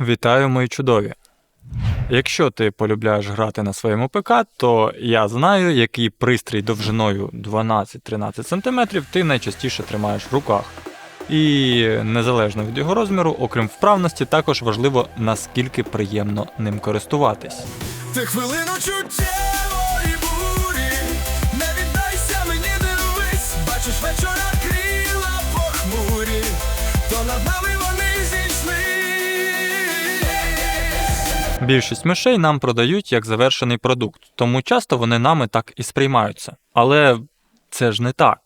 Вітаю, мої чудові! Якщо ти полюбляєш грати на своєму ПК, то я знаю, який пристрій довжиною 12-13 см ти найчастіше тримаєш в руках. І незалежно від його розміру, окрім вправності, також важливо наскільки приємно ним користуватись. Ти хвилину чуттєвої бурі, не віддайся мені, дивись, бачиш вечора Більшість мишей нам продають як завершений продукт, тому часто вони нами так і сприймаються. Але це ж не так.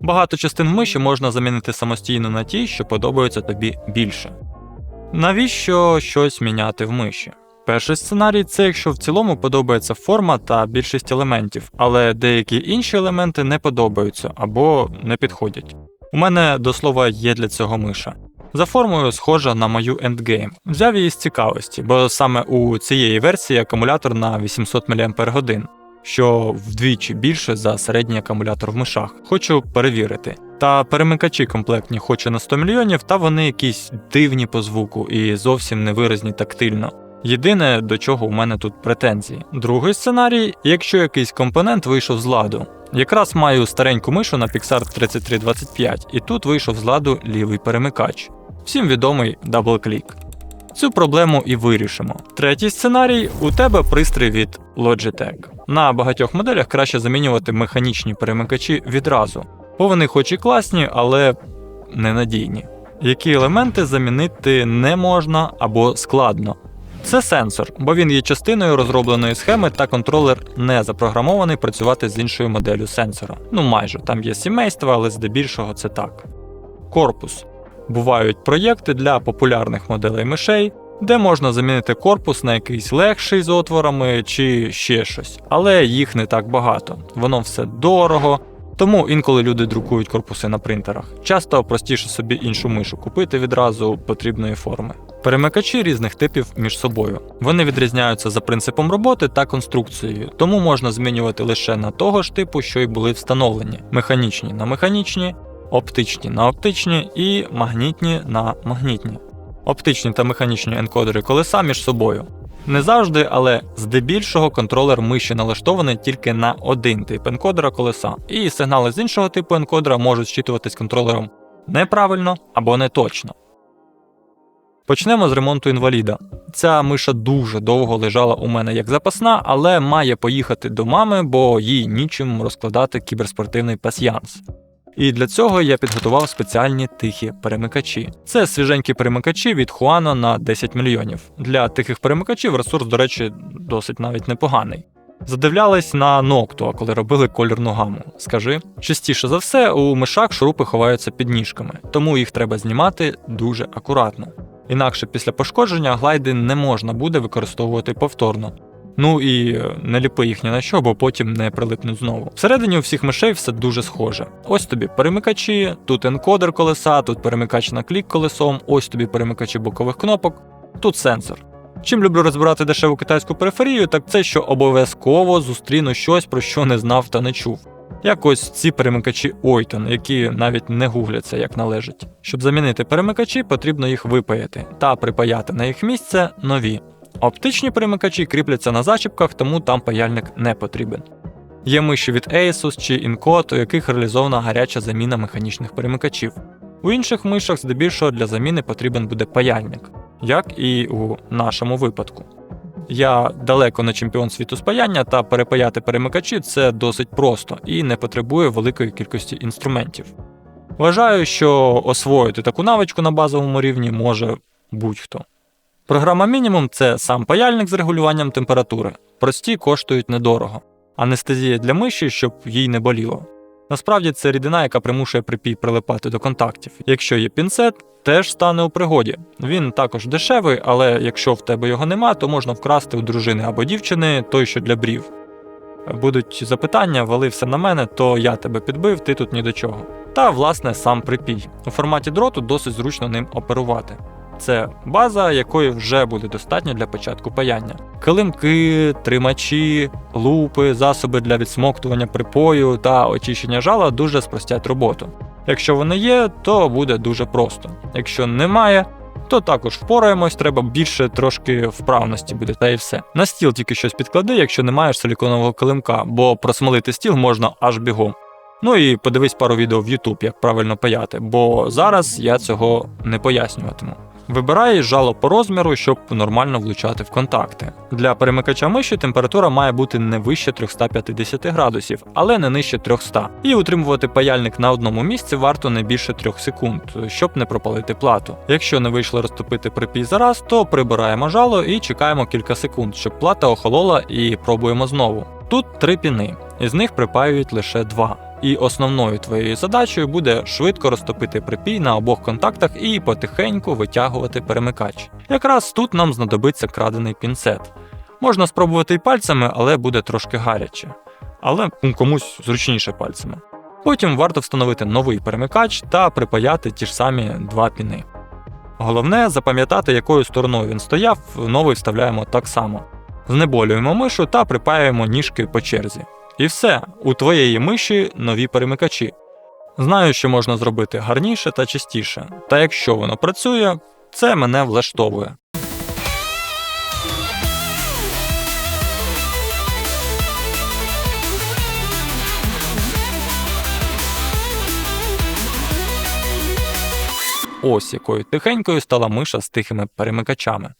Багато частин миші можна замінити самостійно на ті, що подобаються тобі більше. Навіщо щось міняти в миші? Перший сценарій це якщо в цілому подобається форма та більшість елементів, але деякі інші елементи не подобаються або не підходять. У мене до слова є для цього миша. За формою схожа на мою Endgame. Взяв її з цікавості, бо саме у цієї версії акумулятор на 800 мАч, що вдвічі більше за середній акумулятор в мишах. Хочу перевірити. Та перемикачі комплектні хоче на 100 мільйонів, та вони якісь дивні по звуку і зовсім невиразні тактильно. Єдине, до чого у мене тут претензії. Другий сценарій, якщо якийсь компонент вийшов з ладу. Якраз маю стареньку мишу на Pixar 3325, і тут вийшов з ладу лівий перемикач. Всім відомий даблклік. Цю проблему і вирішимо. Третій сценарій у тебе пристрій від Logitech. На багатьох моделях краще замінювати механічні перемикачі відразу, бо вони хоч і класні, але ненадійні. Які елементи замінити не можна або складно. Це сенсор, бо він є частиною розробленої схеми, та контролер не запрограмований працювати з іншою моделлю сенсора. Ну майже там є сімейство, але здебільшого це так. Корпус. Бувають проєкти для популярних моделей мишей, де можна замінити корпус на якийсь легший з отворами чи ще щось, але їх не так багато. Воно все дорого. Тому інколи люди друкують корпуси на принтерах. Часто простіше собі іншу мишу купити відразу потрібної форми. Перемикачі різних типів між собою. Вони відрізняються за принципом роботи та конструкцією, тому можна змінювати лише на того ж типу, що й були встановлені: механічні на механічні, оптичні на оптичні і магнітні на магнітні. Оптичні та механічні енкодери колеса між собою. Не завжди, але здебільшого контролер миші налаштований тільки на один тип енкодера колеса, і сигнали з іншого типу енкодера можуть зчитуватись контролером неправильно або не точно. Почнемо з ремонту інваліда. Ця миша дуже довго лежала у мене як запасна, але має поїхати до мами, бо їй нічим розкладати кіберспортивний пасьянс. І для цього я підготував спеціальні тихі перемикачі. Це свіженькі перемикачі від Хуано на 10 мільйонів. Для тихих перемикачів ресурс, до речі, досить навіть непоганий. Задивлялись на Ноктуа, коли робили кольорну гаму. Скажи, частіше за все, у мишах шурупи ховаються під ніжками, тому їх треба знімати дуже акуратно. Інакше після пошкодження глайди не можна буде використовувати повторно. Ну і не ліпи їх ні на що, бо потім не прилипнуть знову. Всередині у всіх мишей все дуже схоже. Ось тобі перемикачі, тут енкодер колеса, тут перемикач на клік колесом, ось тобі перемикачі бокових кнопок, тут сенсор. Чим люблю розбирати дешеву китайську периферію, так це що обов'язково зустріну щось, про що не знав та не чув. Як ось ці перемикачі Oyton, які навіть не гугляться як належить. Щоб замінити перемикачі, потрібно їх випаяти та припаяти на їх місце нові. Оптичні перемикачі кріпляться на зачіпках, тому там паяльник не потрібен. Є миші від Asus чи Incot, у яких реалізована гаряча заміна механічних перемикачів. У інших мишах здебільшого для заміни потрібен буде паяльник, як і у нашому випадку. Я далеко не чемпіон світу з паяння, та перепаяти перемикачі це досить просто і не потребує великої кількості інструментів. Вважаю, що освоїти таку навичку на базовому рівні може будь-хто. Програма мінімум це сам паяльник з регулюванням температури. Прості коштують недорого. Анестезія для миші, щоб їй не боліло. Насправді це рідина, яка примушує припій прилипати до контактів. Якщо є пінцет, теж стане у пригоді. Він також дешевий, але якщо в тебе його нема, то можна вкрасти у дружини або дівчини той, що для брів. Будуть запитання, валився на мене, то я тебе підбив, ти тут ні до чого. Та, власне, сам припій. У форматі дроту досить зручно ним оперувати. Це база, якої вже буде достатньо для початку паяння. Килимки, тримачі, лупи, засоби для відсмоктування припою та очищення жала дуже спростять роботу. Якщо вони є, то буде дуже просто. Якщо немає, то також впораємось, треба більше трошки вправності буде, та і все. На стіл тільки щось підклади, якщо не маєш силіконового килимка, бо просмолити стіл можна аж бігом. Ну і подивись пару відео в YouTube, як правильно паяти, бо зараз я цього не пояснюватиму. Вибирай жало по розміру, щоб нормально влучати в контакти. Для перемикача миші температура має бути не вище 350 градусів, але не нижче 300. І утримувати паяльник на одному місці варто не більше 3 секунд, щоб не пропалити плату. Якщо не вийшло розтопити припій зараз, то прибираємо жало і чекаємо кілька секунд, щоб плата охолола і пробуємо знову. Тут три піни, із них припаюють лише два. І основною твоєю задачею буде швидко розтопити припій на обох контактах і потихеньку витягувати перемикач. Якраз тут нам знадобиться крадений пінцет. Можна спробувати і пальцями, але буде трошки гаряче. Але комусь зручніше пальцями. Потім варто встановити новий перемикач та припаяти ті ж самі два піни. Головне запам'ятати, якою стороною він стояв, новий вставляємо так само. Знеболюємо мишу та припаюємо ніжки по черзі. І все, у твоєї миші нові перемикачі. Знаю, що можна зробити гарніше та частіше, та якщо воно працює, це мене влаштовує. Ось якою тихенькою стала миша з тихими перемикачами.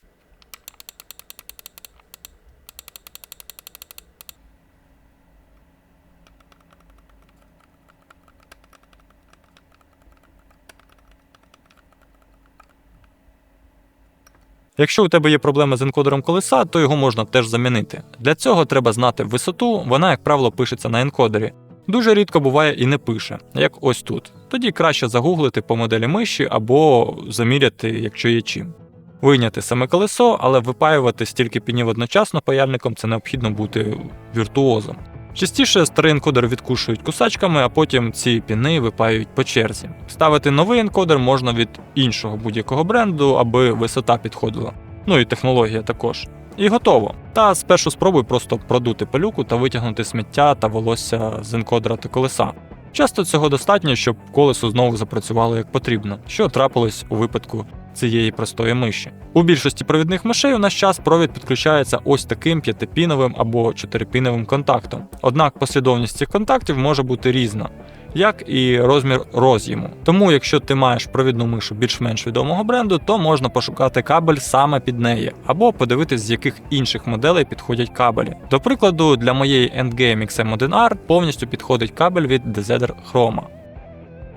Якщо у тебе є проблеми з енкодером колеса, то його можна теж замінити. Для цього треба знати висоту, вона, як правило, пишеться на енкодері. Дуже рідко буває і не пише, як ось тут. Тоді краще загуглити по моделі миші або заміряти, якщо є чим. Вийняти саме колесо, але випаювати стільки пінів одночасно паяльником це необхідно бути віртуозом. Частіше старий енкодер відкушують кусачками, а потім ці піни випаюють по черзі. Ставити новий енкодер можна від іншого будь-якого бренду, аби висота підходила. Ну і технологія також. І готово. Та спершу спробуй просто продути пилюку та витягнути сміття та волосся з енкодера та колеса. Часто цього достатньо, щоб колесо знову запрацювало як потрібно, що трапилось у випадку цієї простої миші. У більшості провідних мишей у наш час провід підключається ось таким п'ятипіновим або чотирипіновим контактом. Однак послідовність цих контактів може бути різна, як і розмір роз'єму. Тому, якщо ти маєш провідну мишу більш-менш відомого бренду, то можна пошукати кабель саме під неї, або подивитись, з яких інших моделей підходять кабелі. До прикладу, для моєї Endgame XM1R повністю підходить кабель від DZR Chroma.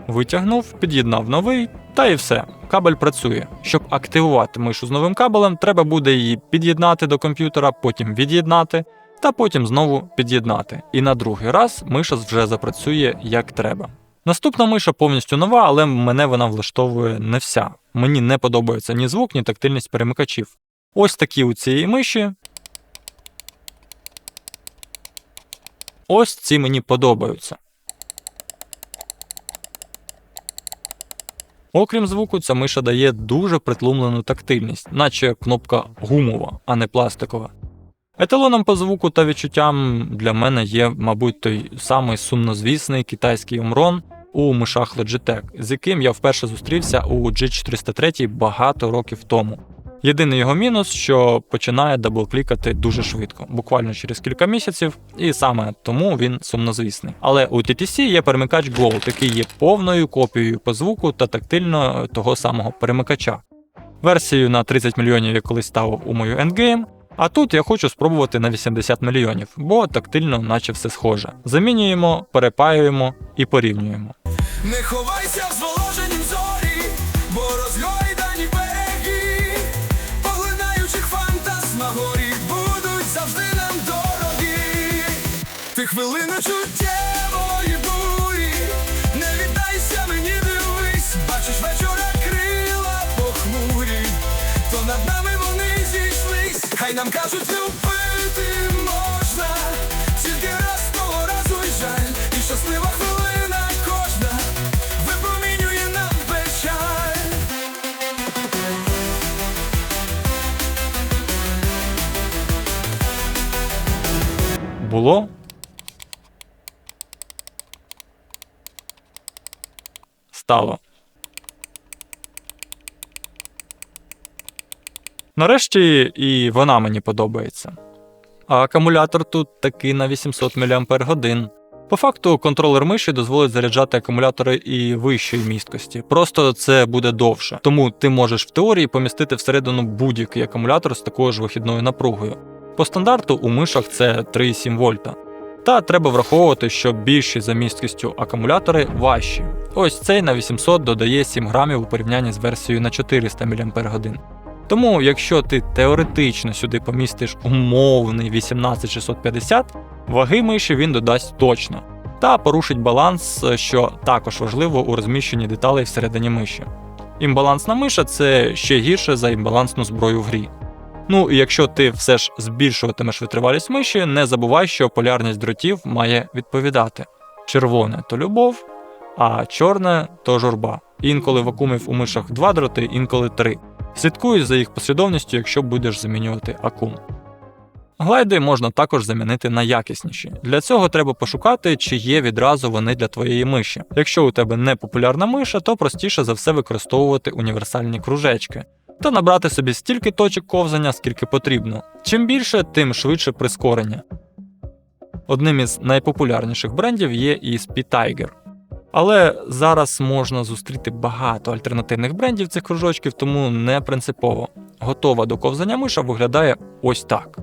Витягнув, під'єднав новий, та і все. Кабель працює. Щоб активувати мишу з новим кабелем, треба буде її під'єднати до комп'ютера, потім від'єднати, та потім знову під'єднати. І на другий раз миша вже запрацює як треба. Наступна миша повністю нова, але мене вона влаштовує не вся. Мені не подобається ні звук, ні тактильність перемикачів. Ось такі у цієї миші. Ось ці мені подобаються. Окрім звуку, ця миша дає дуже притлумлену тактильність, наче кнопка гумова, а не пластикова. Еталоном по звуку та відчуттям для мене є, мабуть, той самий сумнозвісний китайський Omron у мишах Logitech, з яким я вперше зустрівся у G403 багато років тому. Єдиний його мінус, що починає даблклікати дуже швидко, буквально через кілька місяців, і саме тому він сумнозвісний. Але у TTC є перемикач Gold, який є повною копією по звуку та тактильно того самого перемикача. Версію на 30 мільйонів я колись ставив у мою Endgame, а тут я хочу спробувати на 80 мільйонів, бо тактильно наче все схоже. Замінюємо, перепаюємо і порівнюємо. Не ховайся в зволоженім зорі, бо розгойдані береги, поглинаючих фантасмагорій будуть завжди нам дорогі. Ти хвилину чуттєвої нам кажуть, любити можна, тільки раз того разу й жаль, і щаслива хвилина кожна випромінює нам печаль. Було. Стало. Нарешті і вона мені подобається. А акумулятор тут такий на 800 мАч. По факту, контролер миші дозволить заряджати акумулятори і вищої місткості. Просто це буде довше. Тому ти можеш в теорії помістити всередину будь-який акумулятор з такою ж вихідною напругою. По стандарту у мишах це 3,7 вольта. Та треба враховувати, що більші за місткістю акумулятори важчі. Ось цей на 800 додає 7 грамів у порівнянні з версією на 400 мАч. Тому, якщо ти теоретично сюди помістиш умовний 18650, ваги миші він додасть точно та порушить баланс, що також важливо у розміщенні деталей всередині миші. Імбалансна миша це ще гірше за імбалансну зброю в грі. Ну і якщо ти все ж збільшуватимеш витривалість миші, не забувай, що полярність дротів має відповідати: червоне то любов, а чорне то журба. Інколи вакуумів у мишах два дроти, інколи три. Слідкуй за їх послідовністю, якщо будеш замінювати акум. Глайди можна також замінити на якісніші. Для цього треба пошукати, чи є відразу вони для твоєї миші. Якщо у тебе не популярна миша, то простіше за все використовувати універсальні кружечки та набрати собі стільки точок ковзання, скільки потрібно. Чим більше, тим швидше прискорення. Одним із найпопулярніших брендів є ESP Tiger. Але зараз можна зустріти багато альтернативних брендів цих кружочків, тому не принципово. Готова до ковзання миша виглядає ось так.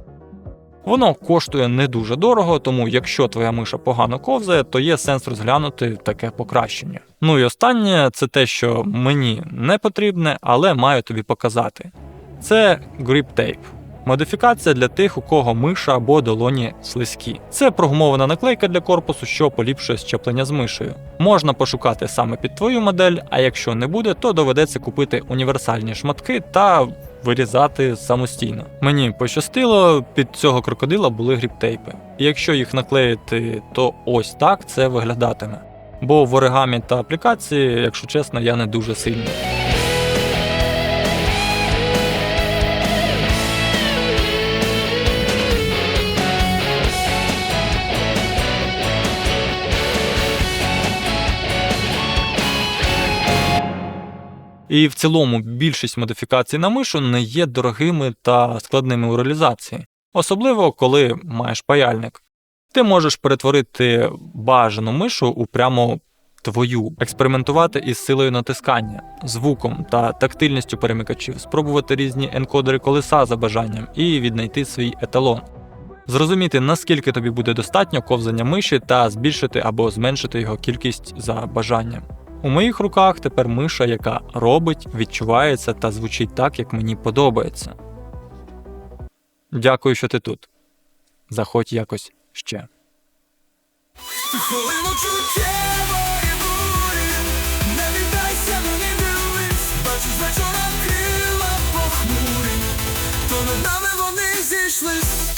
Воно коштує не дуже дорого, тому якщо твоя миша погано ковзає, то є сенс розглянути таке покращення. Ну і останнє це те, що мені не потрібне, але маю тобі показати. Це Grip Tape. Модифікація для тих, у кого миша або долоні слизькі. Це прогумована наклейка для корпусу, що поліпшує щеплення з мишею. Можна пошукати саме під твою модель, а якщо не буде, то доведеться купити універсальні шматки та вирізати самостійно. Мені пощастило, під цього крокодила були гріптейпи. Якщо їх наклеїти, то ось так це виглядатиме. Бо в оригамі та аплікації, якщо чесно, я не дуже сильний. І в цілому більшість модифікацій на мишу не є дорогими та складними у реалізації, особливо коли маєш паяльник. Ти можеш перетворити бажану мишу у прямо твою, експериментувати із силою натискання, звуком та тактильністю перемикачів, спробувати різні енкодери колеса за бажанням і віднайти свій еталон. Зрозуміти, наскільки тобі буде достатньо ковзання миші та збільшити або зменшити його кількість за бажанням. У моїх руках тепер миша, яка робить, відчувається та звучить так, як мені подобається. Дякую, що ти тут. Заходь якось ще. Бачу, значок крила похмурі, то над нами вони зійшли.